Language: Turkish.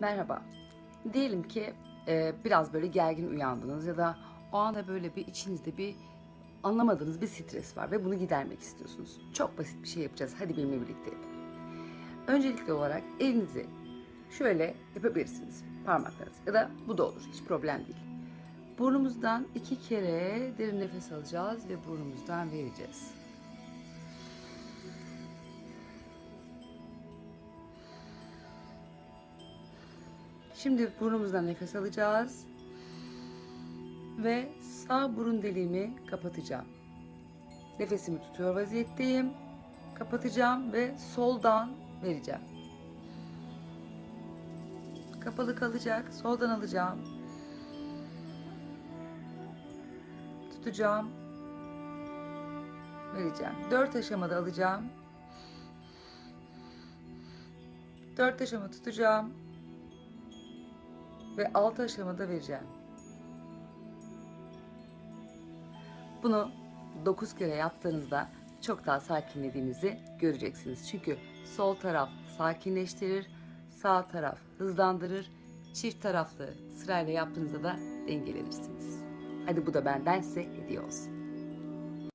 Merhaba. Diyelim ki e, biraz böyle gergin uyandınız ya da o anda böyle bir içinizde bir anlamadığınız bir stres var ve bunu gidermek istiyorsunuz. Çok basit bir şey yapacağız. Hadi benimle birlikte yapın. Öncelikli olarak elinizi şöyle yapabilirsiniz. Parmaklarınız ya da bu da olur. Hiç problem değil. Burnumuzdan iki kere derin nefes alacağız ve burnumuzdan vereceğiz. Şimdi burnumuzdan nefes alacağız. Ve sağ burun deliğimi kapatacağım. Nefesimi tutuyor vaziyetteyim. Kapatacağım ve soldan vereceğim. Kapalı kalacak. Soldan alacağım. Tutacağım. Vereceğim. Dört aşamada alacağım. Dört aşama tutacağım ve 6 aşamada vereceğim. Bunu 9 kere yaptığınızda çok daha sakinlediğinizi göreceksiniz. Çünkü sol taraf sakinleştirir, sağ taraf hızlandırır. Çift taraflı sırayla yaptığınızda da dengelenirsiniz. Hadi bu da benden size hediye olsun.